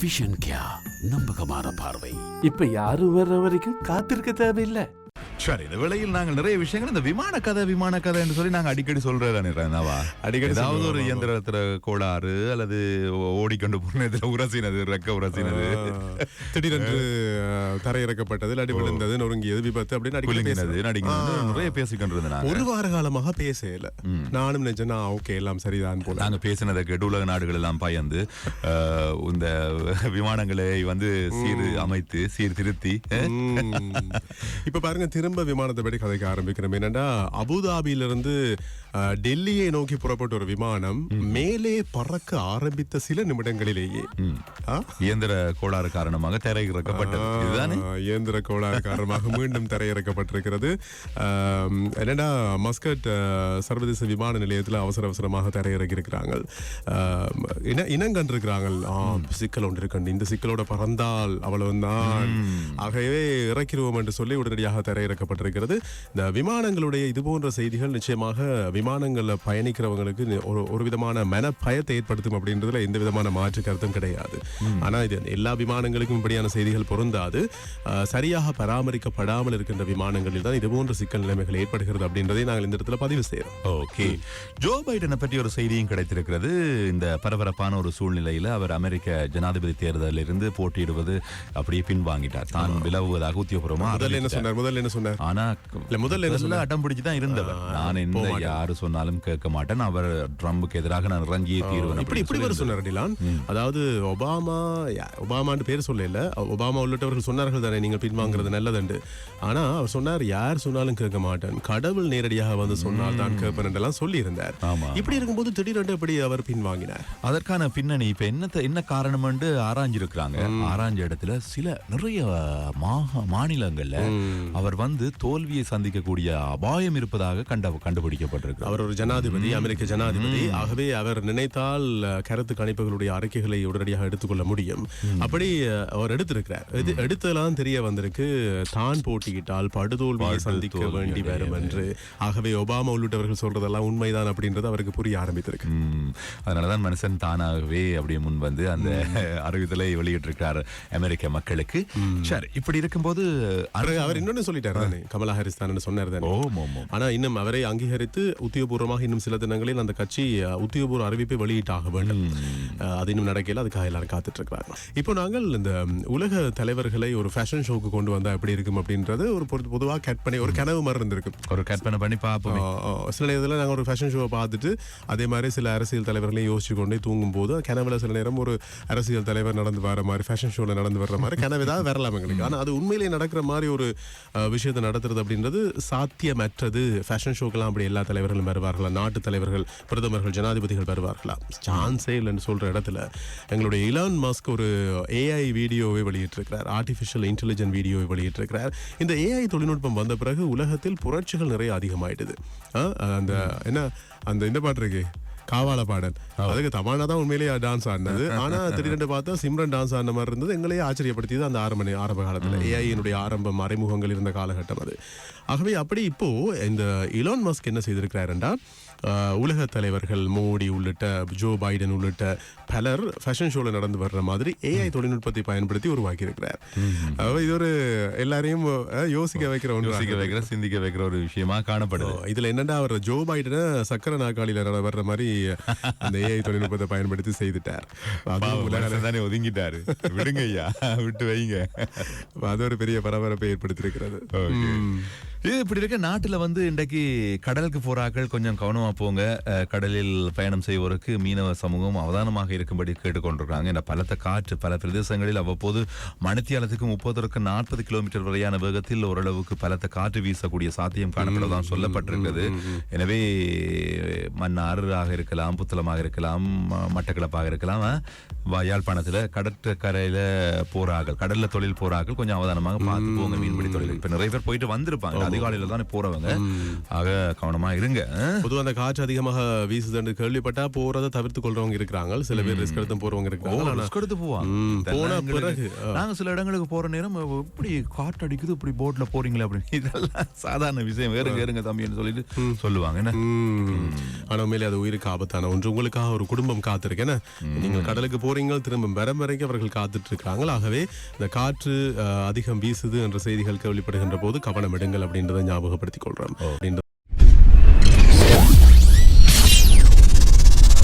Vision கியா நம்பகமான பார்வை. இப்ப யாரும் வர்ற வரைக்கும் காத்திருக்க தேவையில்லை. சரி இந்த வேளையில் நாங்கள் நிறைய விஷயங்கள் இந்த விமான கதை விமான கதை என்று சொல்லி நாங்க அடிக்கடி சொல்றதானே ரனாவா அடிக்கடி ஏதாவது ஒரு. இயந்திரத்துல கோளாறு அல்லது ஓடிக்கொண்டு போனதுல உரசினது ரெக்க உரசினது திடீரென்று தரையிறக்கப்பட்டது அடி விழுந்தது நொறுங்கியது விபத்து அப்படின்னு அடிக்கடி. நடிக்கிறது. நிறைய பேசிக்கொண்டிருந்தேன். ஒரு வார காலமாக பேசல நானும் நினைச்சேன்னா ஓகே எல்லாம் சரிதான் போல நாங்க பேசினதை கேட்டு உலக நாடுகள் எல்லாம் பயந்து இந்த விமானங்களை வந்து சீர் அமைத்து சீர்திருத்தி அஹ், ம். இப்ப பாருங்க திரும்ப விமானத்தை பற்றி கதைக்க ஆரம்பிக்கிறோம். என்னன்னா அபுதாபியிலிருந்து டெல்லியை நோக்கி புறப்பட்ட ஒரு விமானம் மேலே பறக்க ஆரம்பித்த சில நிமிடங்களிலேயே? இயந்திர கோளாறு காரணமாக தரையிறக்கப்பட்டது இயந்திர கோளாறு காரணமாக மீண்டும் தரையிறக்கப்பட்டிருக்கிறது என்னடா மஸ்கட் சர்வதேச விமான நிலையத்தில் அவசர அவசரமாக தரையிறக்கி இருக்கிறாங்க இன இனங்கண்டிருக்கிறாங்க சிக்கல் ஒன்று இருக்கு இந்த சிக்கலோட பறந்தால் அவ்வளவுதான். ஆகவே இறக்கிடுவோம் என்று சொல்லி உடனடியாக தரையிறக்கப்பட்டிருக்கிறது இந்த விமானங்களுடைய இது போன்ற செய்திகள் நிச்சயமாக விமானங்கள்ல பயணிக்கிறவங்களுக்கு ஒரு ஒரு விதமான மன பயத்தை ஏற்படுத்தும் அப்படின்றதுல எந்த விதமான மாற்று கருத்தும் கிடையாது. ஆனா இது எல்லா விமானங்களுக்கும் இப்படியான செய்திகள் பொருந்தாது. சரியாக பராமரிக்கப்படாமல் இருக்கின்ற விமானங்களில் தான் இது போன்ற சிக்கல் நிலைமைகள் ஏற்படுகிறது அப்படின்றதை நாங்கள் இந்த இடத்துல பதிவு செய்யறோம் ஓகே. ஜோ பைடனை பற்றி ஒரு செய்தியும் கிடைத்திருக்கிறது. இந்த பரபரப்பான ஒரு சூழ்நிலையில அவர் அமெரிக்க ஜனாதிபதி தேர்தலில் இருந்து போட்டியிடுவது அப்படியே பின்வாங்கிட்டார். தான் விலகுவதாக உத்தியோகபூர்வமா முதல்ல என்ன. சொன்னார்? முதல்ல என்ன சொன்னார்? ஆனா இல்ல, முதல்ல சொன்னார்? அடம் பிடிச்சு தான் இருந்தவர் நான் என்ன யாரு சொன்னாலும் கேட்க மாட்டேன். அவர் ட்ரம்புக்கு எதிராக நான் இறங்கியே தீர்வேன் இப்படி இப்படி வர சொன்னார் டிலான். அதாவது ஒபாமா ஒபாமான்னு பேர் சொல்லல. ஒபாமா உள்ளிட்டவர்கள் சொன்னார்கள் தானே நீங்கள் பின்வாங்குறது நல்லதுண்டு ஆனா அவர் சொன்னார் யார் சொன்னாலும் கேட்க மாட்டேன். கடவுள் நேரடியாக வந்து சொன்னால் தான் கேட்பேன் என்றெல்லாம் சொல்லி இருந்தார். இப்படி இருக்கும்போது திடீரென்று எப்படி அவர் பின்வாங்கினார்? அதற்கான பின்னணி இப்ப என்ன என்ன காரணம் ஆராய்ஞ்சிருக்கிறாங்க. ஆராய்ஞ்ச இடத்துல சில நிறைய மா- மாநிலங்கள்ல அவர் வந்து தோல்வியை சந்திக்கக்கூடிய அபாயம் இருப்பதாக கண்ட கண்டுபிடிக்கப்பட்டிருக்கு. அவர் ஒரு ஜனாதிபதி அமெரிக்க ஜனாதிபதி. ஆகவே அவர் நினைத்தால் கருத்து கணிப்புகளுடைய அறிக்கைகளை உடனடியாக எடுத்துக்கொள்ள முடியும். அப்படி அவர் எடுத்திருக்கிறார். இது எடுத்தெல்லாம் தெரிய வந்திருக்கு. தான் போட்டியிட்டால் படுதோல்வியை சந்திக்க வேண்டி வரும் என்று ஆகவே ஒபாமா உள்ளிட்டவர்கள் சொல்றதெல்லாம் உண்மைதான் அப்படின்றது அவருக்கு புரிய ஆரம்பித்திருக்கு. அதனாலதான் மனுஷன் தானாகவே அப்படியே முன் வந்து அந்த அறிவித்தலை வெளியிட்டிருக்கிறார் அமெரிக்க மக்களுக்கு. சரி இப்படி இருக்கும்போது அவர் இன்னொன்னு சொல்லிட்டார். தானே. கமலா ஹாரிஸ் தான் சொன்னார் தானே. ஓம் ஓம் ஓம் ஆனா இன்னும் அவரை அங்கீகரித்து உத்தியோகபூர்வமாக இன்னும் சில தினங்களில் அந்த கட்சி உத்தியோகபூர்வ அறிவிப்பை வெளியிட்டாக வேண்டும். அது இன்னும் நடக்கல. அதுக்காக எல்லாரும் காத்துட்டு இருக்கிறாங்க இப்போ நாங்கள் இந்த உலக தலைவர்களை ஒரு ஃபேஷன் ஷோக்கு கொண்டு வந்தா எப்படி இருக்கும் அப்படின்றது ஒரு பொது- பொதுவா கற்பனை ஒரு கனவு மாதிரி இருந்திருக்கு. ஒரு கற்பனை பண்ணி பார்ப்போமே. ஆஹ் ஆஹ் சில நேரத்தில் நாங்கள் ஒரு ஃபேஷன் ஷோவை பார்த்துட்டு அதே மாதிரி சில அரசியல் தலைவர்களையும் யோசிச்சு கொண்டே தூங்கும் போது கனவுல சில நேரம் ஒரு அரசியல் தலைவர் நடந்து வர மாதிரி ஃபேஷன் ஷோவில் நடந்து வர்ற மாதிரி கனவு ஏதாவது வரலாம் எங்களுக்கு. ஆனால் அது உண்மையிலேயே நடக்கிற மாதிரி ஒரு ஆஹ், விஷயத்தை நடத்துறது அப்படின்றது சாத்தியமற்றது. ஃபேஷன் ஷோக்கெல்லாம் அப்படி எல்லா தலைவர்களும் வருவார்களா? நாட்டு தலைவர்கள் பிரதமர்கள் ஜனாதிபதிகள் வருவார்களா? சான்ஸே இல்லைன்னு சொல்கிற இடத்துல எங்களுடைய இலான் மாஸ்க் ஒரு ஏஐ வீடியோவை வெளியிட்டிருக்கிறார். ஆர்டிஃபிஷியல் இன்டெலிஜென்ட் வீடியோவை வெளியிட்டிருக்கிறார். இந்த ஏஐ தொழில்நுட்பம் வந்த பிறகு உலகத்தில் புரட்சிகள் நிறைய அதிகமாயிடுது. அந்த என்ன அந்த இந்த பாட்டு இருக்கு. காவால பாடல். அதுக்கு தமானா தான் உண்மையிலேயே டான்ஸ் ஆடினது. ஆனா திடீரென்று பார்த்தா சிம்ரன் டான்ஸ் ஆடின மாதிரி இருந்தது. எங்களையே ஆச்சரியப்படுத்தியது அந்த ஆரம்ப ஆரம்ப காலத்துல. ஏஐனுடைய ஆரம்ப மறைமுகங்கள் இருந்த காலகட்டம் அது. ஆகவே அப்படி இப்போ இந்த இலான் மஸ்க் என்ன செய்திருக்கிறாருண்டா ஆஹ், உலக தலைவர்கள் மோடி உள்ளிட்ட ஜோ பைடன் உள்ளிட்ட பலர் ஃபேஷன் ஷோல நடந்து வர்ற மாதிரி ஏஐ தொழில்நுட்பத்தை பயன்படுத்தி உருவாக்கி இருக்கிறார் இது ஒரு எல்லாரையும் யோசிக்க வைக்கிற யோசிக்க ஒன்று வைக்கிற சிந்திக்க வைக்கிற ஒரு விஷயமா காணப்படுது. இதுல என்னடா அவர் ஜோ பைடனை சக்கர நாற்காலியில நட- வர்ற மாதிரி அந்த ஏஐ தொழில்நுட்பத்தை பயன்படுத்தி செய்துட்டார். தானே ஒதுங்கிட்டாரு. விடுங்க ஐயா விட்டு வைங்க. அது ஒரு பெரிய பரபரப்பை ஏற்படுத்தியிருக்கிறது. இது இப்படி இருக்க நாட்டுல வந்து இன்றைக்கு கடலுக்கு போறாக்கள் கொஞ்சம் கவனமா போங்க. அஹ், கடலில் பயணம் செய்வோருக்கு மீனவ சமூகம் அவதானமாக இருக்கும்படி கேட்டுக்கொண்டிருக்காங்க இந்த பலத்த காற்று பல பிரதேசங்களில் அவ்வப்போது மணித்தியாலத்துக்கு முப்பதற்கு நாற்பது கிலோமீட்டர் வரையான வேகத்தில் ஓரளவுக்கு பலத்த காற்று வீசக்கூடிய சாத்தியம் காணப்படுவதாக சொல்லப்பட்டிருக்கிறது. எனவே மன்னாறாக இருக்கலாம் புத்தளமாக இருக்கலாம் மட்டக்களப்பாக இருக்கலாம். யாழ்ப்பாணத்துல கடற்கரையில போறார்கள் கடல்ல தொழில் போறார்கள். கொஞ்சம் அவதானமாக பார்த்து போங்க மீன்பிடி தொழில். இப்ப நிறைய பேர் போயிட்டு வந்திருப்பாங்க. அதிகாலையில தானே போறவங்க. ஆக கவனமா இருங்க. ஆ? பொதுவா அந்த காற்று அதிகமாக வீசுதுன்னு கேள்விப்பட்டா போறதை தவிர்த்து கொள்றவங்க இருக்கிறாங்க. சில பேர் ரிஸ்க் எடுத்து போறவங்க இருக்கிறாங்க. எடுத்து போவாங்க போன பிறகு. நாங்க சில இடங்களுக்கு போற நேரம் இப்படி காற்று அடிக்குது இப்படி போட்ல போறீங்களே அப்படின்னு. இதெல்லாம் சாதாரண விஷயம். வேறுங்க ஏறுங்க தம்பின்னு சொல்லிட்டு சொல்லுவாங்க. என்ன. ஆனா உண்மையிலே அது உயிருக்கு ஆபத்தான ஒன்று. உங்களுக்காக ஒரு குடும்பம் காத்திருக்கு. என்ன? நீங்கள் கடலுக்கு போறீங்க திரும்ப வரம் வரைக்கும் அவர்கள் காத்துட்டு இருக்காங்க ஆகவே இந்த காற்று அதிகம் வீசுது என்ற செய்திகள் கேள்விப்படுகின்ற போது கவனம் எடுங்கள் அப்படின்றத ஞாபகப்படுத்திக் கொள்றோம். அப்படின்ற